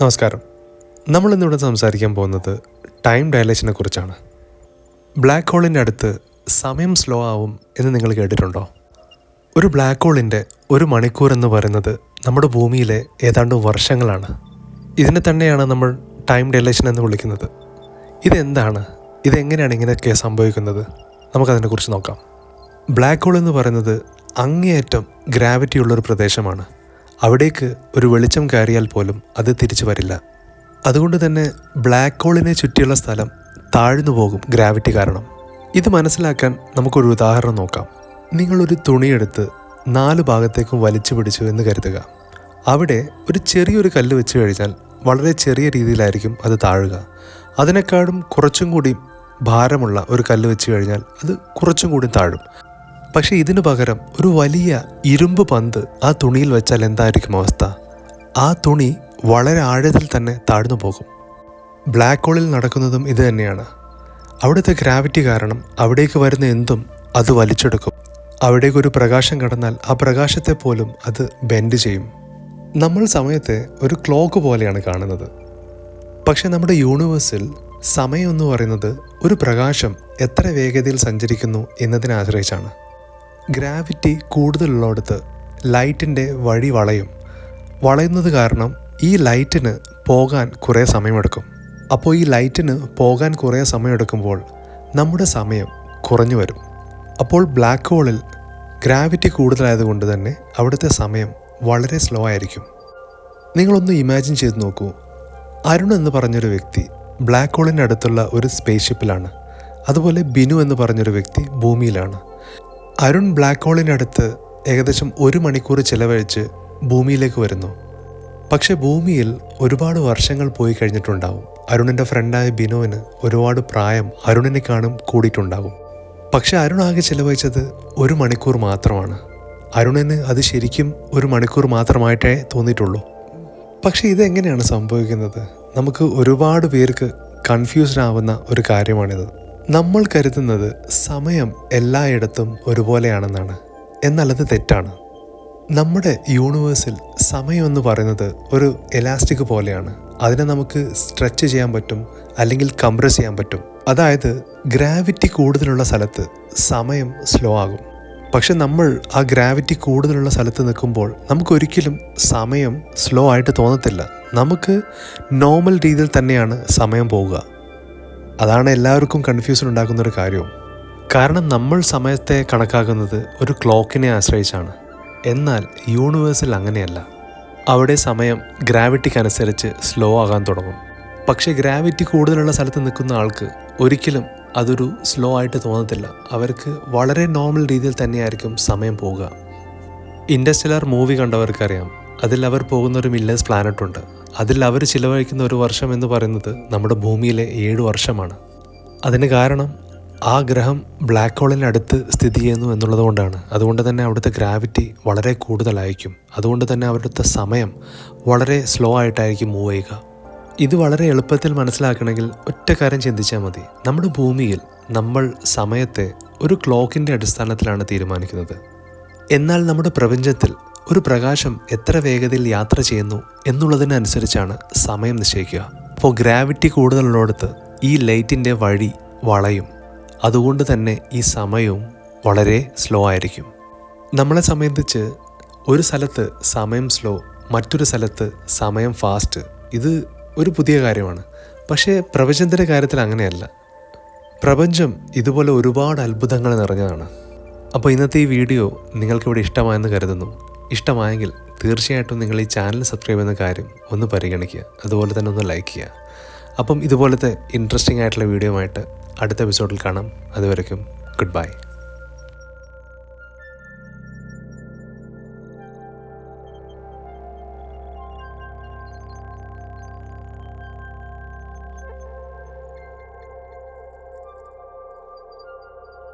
നമസ്കാരം. നമ്മൾ ഇന്നിവിടെ സംസാരിക്കാൻ പോകുന്നത് ടൈം ഡയലേഷനെ കുറിച്ചാണ്. ബ്ലാക്ക് ഹോളിന്റെ അടുത്ത് സമയം സ്ലോ ആവും എന്ന് നിങ്ങൾ കേട്ടിട്ടുണ്ടോ? ഒരു ബ്ലാക്ക് ഹോളിന്റെ ഒരു മണിക്കൂർ എന്ന് പറയുന്നത് നമ്മുടെ ഭൂമിയിലെ ഏതാണ്ട് വർഷങ്ങളാണ്. ഇതിനെ തന്നെയാണ് നമ്മൾ ടൈം ഡയലേഷൻ എന്ന് വിളിക്കുന്നത്. ഇതെന്താണ്? ഇതെങ്ങനെയാണ് ഇങ്ങനെയൊക്കെ സംഭവിക്കുന്നത്? നമുക്കതിനെക്കുറിച്ച് നോക്കാം. ബ്ലാക്ക് ഹോൾ എന്ന് പറയുന്നത് അങ്ങേയറ്റം ഗ്രാവിറ്റി ഉള്ളൊരു പ്രദേശമാണ്. അവിടേക്ക് ഒരു വെളിച്ചം കയറിയാൽ പോലും അത് തിരിച്ചു വരില്ല. അതുകൊണ്ട് തന്നെ ബ്ലാക്ക് ഹോളിനെ ചുറ്റിയുള്ള സ്ഥലം താഴ്ന്നു പോകും ഗ്രാവിറ്റി കാരണം. ഇത് മനസ്സിലാക്കാൻ നമുക്കൊരു ഉദാഹരണം നോക്കാം. നിങ്ങളൊരു തുണിയെടുത്ത് നാല് ഭാഗത്തേക്കും വലിച്ചു പിടിച്ചു എന്ന് കരുതുക. അവിടെ ഒരു ചെറിയൊരു കല്ല് വെച്ച് കഴിഞ്ഞാൽ വളരെ ചെറിയ രീതിയിലായിരിക്കും അത് താഴുക. അതിനേക്കാളും കുറച്ചും കൂടി ഭാരമുള്ള ഒരു കല്ല് വെച്ച് കഴിഞ്ഞാൽ അത് കുറച്ചും കൂടി താഴും. പക്ഷെ ഇതിനു പകരം ഒരു വലിയ ഇരുമ്പ് പന്ത് ആ തുണിയിൽ വെച്ചാൽ എന്തായിരിക്കും അവസ്ഥ? ആ തുണി വളരെ ആഴത്തിൽ തന്നെ താഴ്ന്നു പോകും. ബ്ലാക്ക് ഹോളിൽ നടക്കുന്നതും ഇത് തന്നെയാണ്. അവിടുത്തെ ഗ്രാവിറ്റി കാരണം അവിടേക്ക് വരുന്ന എന്തും അത് വലിച്ചെടുക്കും. അവിടേക്ക് ഒരു പ്രകാശം കടന്നാൽ ആ പ്രകാശത്തെ പോലും അത് ബെൻഡ് ചെയ്യും. നമ്മൾ സമയത്തെ ഒരു ക്ലോക്ക് പോലെയാണ് കാണുന്നത്. പക്ഷേ നമ്മുടെ യൂണിവേഴ്സിൽ സമയം എന്ന് പറയുന്നത് ഒരു പ്രകാശം എത്ര വേഗതയിൽ സഞ്ചരിക്കുന്നു എന്നതിനെ ആശ്രയിച്ചാണ്. ഗ്രാവിറ്റി കൂടുതലുള്ളിടത്ത് ലൈറ്റിന്റെ വഴി വളയും. വളയുന്നത് കാരണം ഈ ലൈറ്റിന് പോകാൻ കുറേ സമയമെടുക്കും. അപ്പോൾ ഈ ലൈറ്റിന് പോകാൻ കുറേ സമയമെടുക്കുമ്പോൾ നമ്മുടെ സമയം കുറഞ്ഞു വരും. അപ്പോൾ ബ്ലാക്ക് ഹോളിൽ ഗ്രാവിറ്റി കൂടുതലായതുകൊണ്ട് തന്നെ അവിടുത്തെ സമയം വളരെ സ്ലോ ആയിരിക്കും. നിങ്ങളൊന്ന് ഇമാജിൻ ചെയ്ത് നോക്കൂ. അരുൺ എന്ന് പറഞ്ഞൊരു വ്യക്തി ബ്ലാക്ക് ഹോളിന്റെ അടുത്തുള്ള ഒരു സ്പേസ് ഷിപ്പിലാണ് അതുപോലെ ബിനു എന്ന് പറഞ്ഞൊരു വ്യക്തി ഭൂമിയിലാണ്. അരുൺ ബ്ലാക്ക് ഹോളിന്റെ അടുത്ത് ഏകദേശം ഒരു മണിക്കൂർ ചിലവഴിച്ച് ഭൂമിയിലേക്ക് വരുന്നു. പക്ഷെ ഭൂമിയിൽ ഒരുപാട് വർഷങ്ങൾ പോയി കഴിഞ്ഞിട്ടുണ്ടാവും. അരുണിന്റെ ഫ്രണ്ടായ ബിനോവിന് ഒരുപാട് പ്രായം അരുണിനെക്കാണും കൂടിയിട്ടുണ്ടാവും. പക്ഷെ അരുൺ ആകെ ചിലവഴിച്ചത് ഒരു മണിക്കൂർ മാത്രമാണ്. അരുണിന് അത് ശരിക്കും ഒരു മണിക്കൂർ മാത്രമായിട്ടേ തോന്നിയിട്ടുള്ളൂ. പക്ഷെ ഇതെങ്ങനെയാണ് സംഭവിക്കുന്നത്? നമുക്ക് ഒരുപാട് പേർക്ക് കൺഫ്യൂസ്ഡ് ആവുന്ന ഒരു കാര്യമാണിത്. നമ്മൾ കരുതുന്നത് സമയം എല്ലായിടത്തും ഒരുപോലെയാണെന്നാണ്. എന്നാൽ അത് തെറ്റാണ്. നമ്മുടെ യൂണിവേഴ്സിൽ സമയം എന്ന് പറയുന്നത് ഒരു എലാസ്റ്റിക് പോലെയാണ്. അതിനെ നമുക്ക് സ്ട്രെച്ച് ചെയ്യാൻ പറ്റും അല്ലെങ്കിൽ കംപ്രസ് ചെയ്യാൻ പറ്റും. അതായത് ഗ്രാവിറ്റി കൂടുതലുള്ള സ്ഥലത്ത് സമയം സ്ലോ ആകും. പക്ഷെ നമ്മൾ ആ ഗ്രാവിറ്റി കൂടുതലുള്ള സ്ഥലത്ത് നിൽക്കുമ്പോൾ നമുക്കൊരിക്കലും സമയം സ്ലോ ആയിട്ട് തോന്നത്തില്ല. നമുക്ക് നോർമൽ രീതിയിൽ തന്നെയാണ് സമയം പോവുക. അതാണ് എല്ലാവർക്കും കൺഫ്യൂഷൻ ഉണ്ടാക്കുന്ന ഒരു കാര്യവും. കാരണം നമ്മൾ സമയത്തെ കണക്കാക്കുന്നത് ഒരു ക്ലോക്കിനെ ആശ്രയിച്ചാണ്. എന്നാൽ യൂണിവേഴ്സിൽ അങ്ങനെയല്ല. അവിടെ സമയം ഗ്രാവിറ്റിക്കനുസരിച്ച് സ്ലോ ആകാൻ തുടങ്ങും. പക്ഷേ ഗ്രാവിറ്റി കൂടുതലുള്ള സ്ഥലത്ത് നിൽക്കുന്ന ആൾക്ക് ഒരിക്കലും അതൊരു സ്ലോ ആയിട്ട് തോന്നത്തില്ല. അവർക്ക് വളരെ നോർമൽ രീതിയിൽ തന്നെയായിരിക്കും സമയം പോവുക. ഇൻഡസ്ട്രിയലർ മൂവി കണ്ടവർക്കറിയാം. അതിൽ അവർ പോകുന്ന ഒരു മില്ലേഴ്സ് പ്ലാനറ്റ് ഉണ്ട്. അതിൽ അവർ ചിലവഴിക്കുന്ന ഒരു വർഷം എന്ന് പറയുന്നത് നമ്മുടെ ഭൂമിയിലെ ഏഴ് വർഷമാണ്. അതിന് കാരണം ആ ഗ്രഹം ബ്ലാക്ക് ഹോളിന് അടുത്ത് സ്ഥിതി ചെയ്യുന്നു എന്നുള്ളത് കൊണ്ടാണ്. അതുകൊണ്ട് തന്നെ അവിടുത്തെ ഗ്രാവിറ്റി വളരെ കൂടുതലായിരിക്കും. അതുകൊണ്ട് തന്നെ അവിടുത്തെ സമയം വളരെ സ്ലോ ആയിട്ടായിരിക്കും മൂവ് ചെയ്യുക. ഇത് വളരെ എളുപ്പത്തിൽ മനസ്സിലാക്കണമെങ്കിൽ ഒറ്റ കാര്യം ചിന്തിച്ചാൽ മതി. നമ്മുടെ ഭൂമിയിൽ നമ്മൾ സമയത്തെ ഒരു ക്ലോക്കിന്റെ അടിസ്ഥാനത്തിലാണ് തീരുമാനിക്കുന്നത്. എന്നാൽ നമ്മുടെ പ്രപഞ്ചത്തിൽ ഒരു പ്രകാശം എത്ര വേഗതയിൽ യാത്ര ചെയ്യുന്നു എന്നുള്ളതിനനുസരിച്ചാണ് സമയം നിശ്ചയിക്കുക. അപ്പോൾ ഗ്രാവിറ്റി കൂടുതലുള്ളിടത്ത് ഈ ലൈറ്റിന്റെ വഴി വളയും. അതുകൊണ്ട് തന്നെ ഈ സമയവും വളരെ സ്ലോ ആയിരിക്കും. നമ്മളെ സംബന്ധിച്ച് ഒരു സ്ഥലത്ത് സമയം സ്ലോ മറ്റൊരു സ്ഥലത്ത് സമയം ഫാസ്റ്റ് ഇത് ഒരു പുതിയ കാര്യമാണ്. പക്ഷേ പ്രപഞ്ചത്തിന്റെ കാര്യത്തിൽ അങ്ങനെയല്ല. പ്രപഞ്ചം ഇതുപോലെ ഒരുപാട് അത്ഭുതങ്ങൾ നിറഞ്ഞതാണ്. അപ്പോൾ ഇന്നത്തെ ഈ വീഡിയോ നിങ്ങൾക്കിവിടെ ഇഷ്ടമായെന്ന് കരുതുന്നു. ഇഷ്ടമായെങ്കിൽ തീർച്ചയായിട്ടും നിങ്ങൾ ഈ ചാനൽ സബ്സ്ക്രൈബ് ചെയ്യുന്ന കാര്യം ഒന്ന് പരിഗണിക്കുക. അതുപോലെ തന്നെ ഒന്ന് ലൈക്ക് ചെയ്യുക. അപ്പം ഇതുപോലത്തെ ഇൻട്രസ്റ്റിംഗ് ആയിട്ടുള്ള വീഡിയോ ആയിട്ട് അടുത്ത എപ്പിസോഡിൽ കാണാം. അതുവരയ്ക്കും ഗുഡ് ബൈ